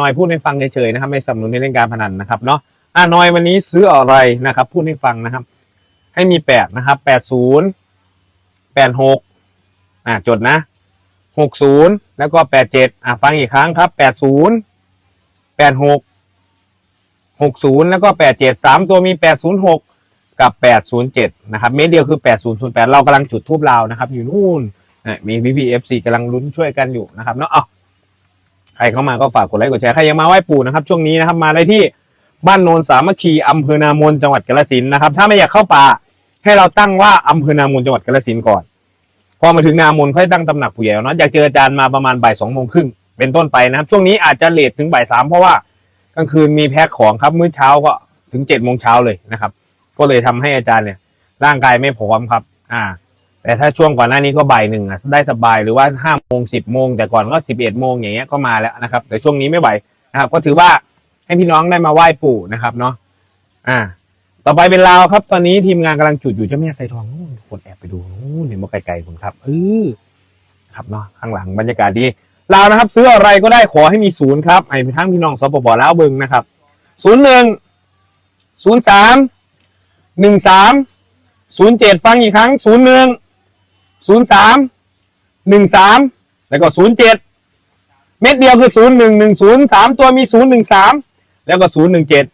นอยพูดให้ฟังเฉยๆนะครับไม่สนับสนุนในเรื่องการพนันนะครับเนาะอ่านอยวันนี้ซื้ออะไรนะครับ พูดให้ฟังนะครับ ให้มีแปดนะครับแปดศูนย์แปดหกอ่าจดนะหกศูนย์แล้วก็แปดเจ็ดอ่าฟังอีกครั้งครับแปดศูนย์แปดหกหกศูนย์แล้วก็แปดเจ็ดสามตัวมีแปดศูนย์หกกับแปดศูนย์เจ็ดนะครับเม็ดเดียวคือแปดศูนย์ศูนย์แปดเรากำลังจุดทูบลาวนะครับ อยู่นู่นอะมีพี่พีเอฟซีกำลังลุ้นช่วยกันอยู่นะครับเนาะเอา ครเข้ามาก็ฝากกดไลค์กดแชร์ใครยังมาไหว้ปู่นะครับช่วงนี้นะครับมาได้ที่บ้านโนนสามัคคีอำเภอนามนจังหวัดกาฬสินนะครับ ถ้าไม่อยากเข้าป่าให้เราตั้งว่าอำเภอนามนจังหวัดกาฬสินก่อน พอมาถึงนามนค่อยตั้งตำหนักผู้ใหญ่เนาะอยากเจออาจารย์มาประมาณบ่ายสองโมงครึ่งเป็นต้นไปนะครับ ช่วงนี้อาจจะเลทถึงบ่ายสามเพราะว่ากลางคืนมีแพ็คของครับมื้อเช้าก็ถึงเจ็ดโมงเช้าเลยนะครับ ก็เลยทำให้อาจารย์เนี่ยร่างกายไม่พร้อมครับ อ่า แต่ถ้าช่วงก่อนหน้านี้ก็บ่ายหนึ่งอะได้สบายหรือว่าห้าโมงสิบโมงแต่ก่อนก็สิบเอ็ดโมงอย่างเงี้ยก็มาแล้วนะครับ แต่ช่วงนี้ไม่ไหวนะครับ ก็ถือว่าให้พี่น้องได้มาไหว้ปู่นะครับเนาะอ่า ต่อไปเป็นลาวครับ ตอนนี้ทีมงานกำลังจุดอยู่เจ้าแม่ไซทองนู่นคนแอบไปดูนู่นเห็นว่าไกลๆผมครับเออครับเนาะข้างหลังบรรยากาศดีลาวนะครับ ซื้ออะไรก็ได้ขอให้มีศูนย์ครับไอ้ทั้งพี่น้องสปปลาวเบิงนะครับศูนย์หนึ่งศูนย์สามหนึ่งสามศูนย์เจ็ดฟังอีกครั้งศูนย์หนึ่ง ศูนย์สามหนึ่งสามแล้วก็ศูนย์เจ็ดเม็ดเดียวคือศูนย์หนึ่งหนึ่งศูนย์สามตัวมีศูนย์หนึ่งสามแล้วก็ศูนย์หนึ่งเจ็ด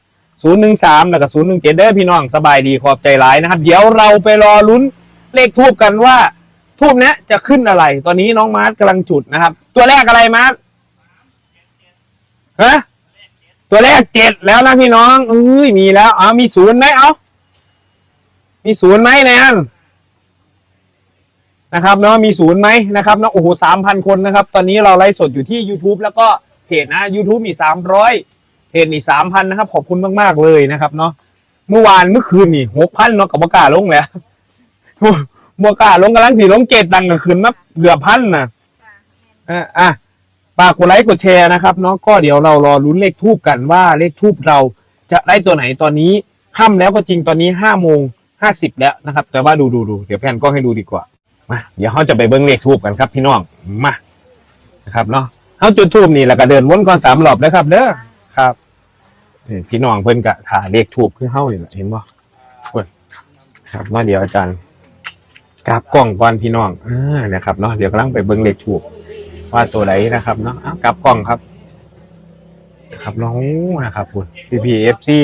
ศูนย์หนึ่งสามแล้วก็ศูนย์หนึ่งเจ็ดเด้อพี่น้องสบายดีขอบใจหลายนะครับ เดี๋ยวเราไปรอลุ้นเลขทูบกันว่าทูบเนี้ยจะขึ้นอะไร ตอนนี้น้องมาร์ทกำลังจุดนะครับ ตัวแรกอะไรมาร์ทฮะตัวแรกเจ็ดแล้วนะพี่น้องเอ้ยมีแล้วอ๋อมีศูนย์ไหมเอามีศูนย์ไหมแนน นะครับเนาะมีศูนย์ไหมนะครับเนาะโอ้โหสามพันคนนะครับ ตอนนี้เราไลฟ์สดอยู่ที่ YouTube แล้วก็เพจนะ YouTube มีสามร้อยเพจนี่สามพันนะครับ ขอบคุณมากๆเลยนะครับเนาะเมื่อวานเมื่อคืนนี่หกพันเนาะกับประกล้าลงแล้วบกล้าลงกำลังสีลงเกตดังกันคืนมาเกือบพันนะอะอะฝากกดไลค์กดแชร์นะครับเนาะก็เดี๋ยวเรารอลุ้นเลขทูบกันว่าเลขทูบเราจะได้ตัวไหนตอนนี้ค่ำแล้วก็จริงตอนนี้ห้าโมงห้าสิบแล้วนะครับ แต่ว่าดูดูดูเดี๋ยวแพนกล้องให้ดูดีกว่า มาเดี๋ยวเขาจะไปเบิ้งเลขทูบกันครับพี่น้องมานะครับเนาะเขาจุดทูบนี่แล้วก็เดินวนก่อนสามรอบนะครับ เด้อครับพี่น้องเพิ่นกะถ่าเลขทูบคือเฮานี่แหละเห็นบ่เพิ่นครับมาเดี๋ยวอาจารย์กราบกล้องก่อนพี่น้องอ่านะครับเนาะเดี๋ยวกำลังไปเบิ้งเลขทูบว่าตัวไหนนะครับเนาะกราบกล้องครับนะครับเนาะโอ้นะครับคุณพีพีเอฟซี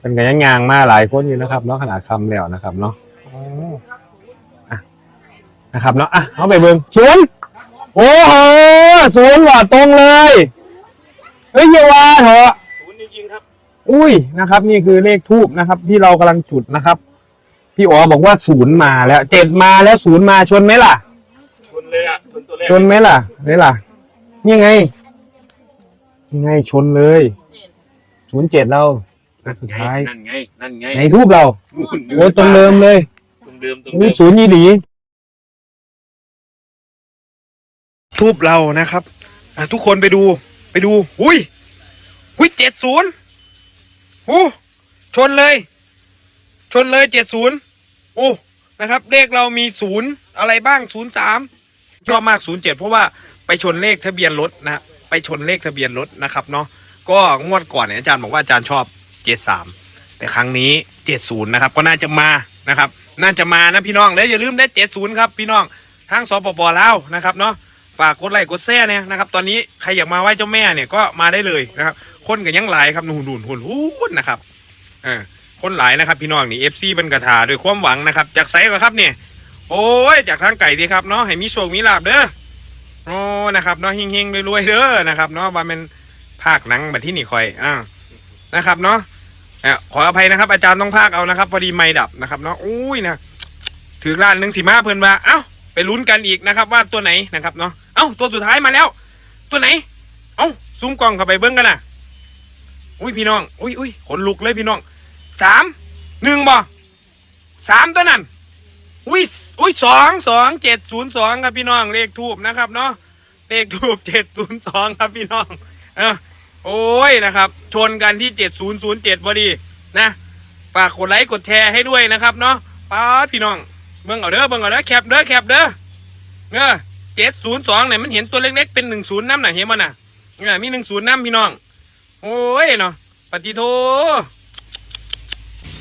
เป็นกันยังยางมาหลายคนอยู่นะครับเนาะขนาดคำแล้วนะครับเนาะ นะครับเนาะอะเอาไปเบิ่งศูนย์โอ้โหศูนย์ว่ะตรงเลยเฮ้ยเยาวาเถอะศูนย์จริงๆครับ อุ้ยนะครับ นี่คือเลขทูบนะครับ ที่เรากำลังจุดนะครับ พี่อ๋อบอกว่าศูนย์มาแล้วเจ็ดมาแล้วศูนย์มาชนไหมล่ะ ชนเลยอะชนตัวแรกชนไหมล่ะนี่ล่ะ นี่ไงนี่ไงชนเลยศูนย์เจ็ดเรานัดสุดท้ายนั่นไงนั่นไงในทูบเราโอ้ยตรงเดิมเลยตรงเดิมตรงอุ้เดิยมศูนย์ยี่หลี ทูบเรานะครับทุกคนไปดูไปดู อุ้ยอุ้ยเจ็ดศูนย์โอ้ชนเลย ชนเลยเจ็ดศูนย์โอ้นะครับ เลขเรามีศูนย์อะไรบ้างศูนย์สามชอบมากศูนย์เจ็ดเพราะว่าไปชนเลขทะเบียนรถนะไปชนเลขทะเบียนรถนะครับเนาะก็งวดก่อนเนี่ยอาจารย์บอกว่าอาจารย์ชอบเจ็ดสามแต่ครั้งนี้เจ็ดศูนย์นะครับ ก็น่าจะมานะครับ น่าจะมานะพี่น้องแล้วอย่าลืมได้เจ็ดศูนย์ครับพี่น้องทางสปปลาวนะครับเนาะ ฝากกดไลค์กดแชร์เนี่ยนะครับ ตอนนี้ใครอยากมาไหว้เจ้าแม่เนี่ยก็มาได้เลยนะครับ คนกันยังหลายครับนู่นนู่นหุ่นหุ่นนะครับเออคนหลายนะครับ พี่น้องนี่เอฟซีเป็นกระถาด้วยความหวังนะครับ จากไซก็ครับเนี่ยโอ้ยจากทางไก่ดีครับเนาะให้มีโชคมีลาบเด้อโอ้นะครับเนาะเฮงๆรวยๆเด้อนะครับเนาะว่าเป็นภาคหนังแบบที่นี่คอยอ่านะครับเนาะอะขออภัยนะครับ อาจารย์ต้องพากเอานะครับ พอดีไม่ดับนะครับเนาะอุ้ยนะถือร้านหนึ่งสิมาเพื่อนว่าเอ้าไปลุ้นกันอีกนะครับ ว่าตัวไหนนะครับเนาะ เอ้าตัวสุดท้ายมาแล้ว ตัวไหน เอ้าซูมกล้องเข้าไปเบิ้งกันนะอุ้ยพี่น้อง อุ้ยอุ้ยขนลุกเลยพี่น้องสามหนึ่งบ่สามตัวนั้นอุ้ยอุ้ยสองสองเจ็ดศูนย์สองครับพี่น้องเลขทูบนะครับเนาะเลขทูบเจ็ดศูนย์สองครับพี่น้องเออโอ้ยนะครับ ชนกันที่7007พอดีนะฝากกดไลค์กดแชร์ให้ด้วยนะครับเนาะป้าพี่น้องเบิ่งเอาเด้อเบิ่งเอาเด้อแคปเด้อแคปเด้อเออ 702เนี่ยมันเห็นตัวเล็กๆเป็น10น้ำหน่ะเห็นมันน่ะเนี่ยมีหนึ่งศูนย์น้ำพี่น้อง โอ้ยเนาะปฏิโท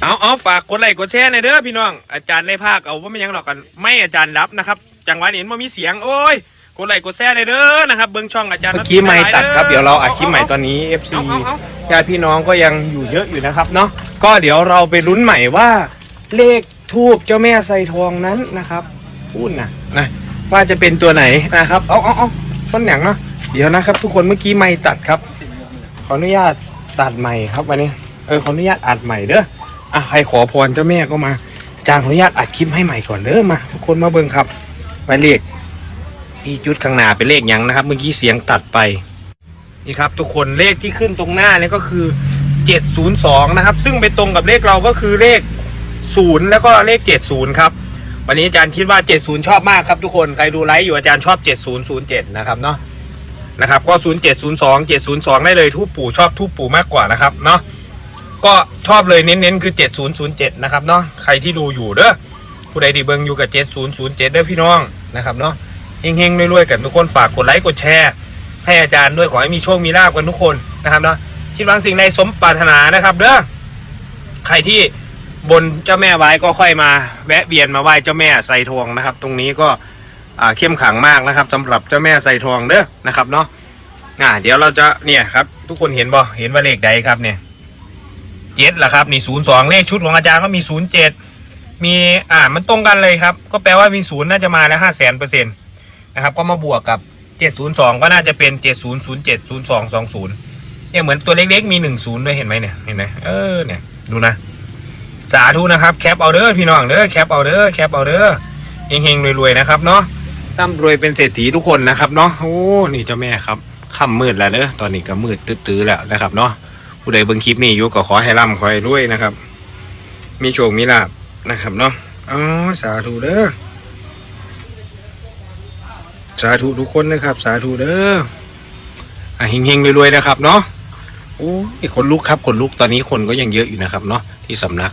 เอาเอาฝากกดไลค์กดแชร์หน่อยเด้อพี่น้อง อาจารย์ในภาคเอาว่าไม่ยังหรอกกัน ไม่อาจารย์รับนะครับ จังหวะนี้มันมีเสียงโอ้ยกดไลค์กดแชร์หน่อยเด้อนะครับเบิ้งช่องอาจารย์เมื่อกี้ไม่ตัดครับเดี๋ยวเราอัดคลิปใหม่ตอนนี้ FC เอาเอาเอาญาติพี่น้องก็ยังอยู่เยอะอยู่นะครับเนาะก็เดี๋ยวเราไปลุ้นใหม่ว่า เลขทูบเจ้าแม่ไซทองนั้นนะครับพูดนะนะ ว่าจะเป็นตัวไหนนะครับ เอาเอาเอาต้นหยังเนาะเดี๋ยวนะครับ ทุกคนเมื่อกี้ไม่ตัดครับ ขออนุญาตตัดใหม่ครับวันนี้ เออขออนุญาตอัดใหม่เด้ออะใครขอพรเจ้าแม่ก็มาจารย์ขออนุญาตอัดคลิปให้ใหม่ก่อนเด้อมา ทุกคนมาเบิ่งครับหมายเลขที่จุดข้างหน้าเป็นเลขยังนะครับ เมื่อกี้เสียงตัดไปนี่ครับ ทุกคนเลขที่ขึ้นตรงหน้าเนี่ยก็คือ 702 นะครับ ซึ่งไปตรงกับเลขเราก็คือเลข 0 แล้วก็เลข 70 ครับ วันนี้อาจารย์คิดว่า 70 ชอบมากครับทุกคน ใครดูไลฟ์อยู่อาจารย์ชอบ 7007 นะครับเนาะนะครับก็ 0702 702 ได้เลยทูปปู่ชอบทูปปู่มากกว่านะครับเนาะก็ชอบเลยเน้นๆคือ 7007 นะครับเนาะใครที่ดูอยู่เด้อผู้ใดที่เบิ่งอยู่กับ 7007 เด้อพี่น้องนะครับเนาะเฮงๆรวยๆกันทุกคนฝากกดไลค์กดแชร์ ให้อาจารย์ด้วยขอให้มีโชคมีลาบกันทุกคนนะครับเนาะคิดหวังสิ่งใดสมปรารถนานะครับเด้อใครที่ บนเจ้าแม่ไว้ก็ค่อยมา แวะเวียนมาไหว้เจ้าแม่ไซทองนะครับ ตรงนี้ก็เข้มขังมากนะครับสำหรับเจ้าแม่ไซทองเด้อนะครับเนาะอ่า เดี๋ยวเราจะเนี่ยครับ ทุกคนเห็นบ่เห็นว่าเลขใดครับเนี่ยเจ็ดละครับนี่ศูนย์สองเลขชุดของอาจารย์ก็มีศูนย์เจ็ดมีอ่ามันตรงกันเลยครับ ก็แปลว่ามีศูนย์น่าจะมาแล้วห้าแสนเปอร์เซ็นต์นะครับ ก็มาบวกกับ702ก็น่าจะเป็น7007 0220เจ็ดศูนย์สองสองศูนย์เนี่ยเหมือนตัวเล็กๆมี10ด้วยเห็นไหมเนี่ยเห็นไหมเออเนี่ยดูนะ สาธุนะครับแคปเอาเด้อพี่น้องเด้อแคปเอาเด้อแคปเอาเด้อเฮงๆรวยๆนะครับเนาะร่ำรวยเป็นเศรษฐีทุกคนนะครับเนาะโอ้นี่เจ้าแม่ครับค่ำมืดแล้วเด้อตอนนี้ก็มืดตื้อๆแล้วนะครับเนาะผู้ใดเบิ่งคลิปนี้อยู่ก็ขอให้ร่ำขอให้รวยนะครับ มีโชคมีลาบนะครับเนาะอ๋อสาธุเด้อสาธุทุกคนนะครับ สาธุเด้ออะเฮงๆรวยๆนะครับเนาะโอ้ยขนลุกครับขนลุกตอนนี้คนก็ยังเยอะอยู่นะครับเนาะที่สำนัก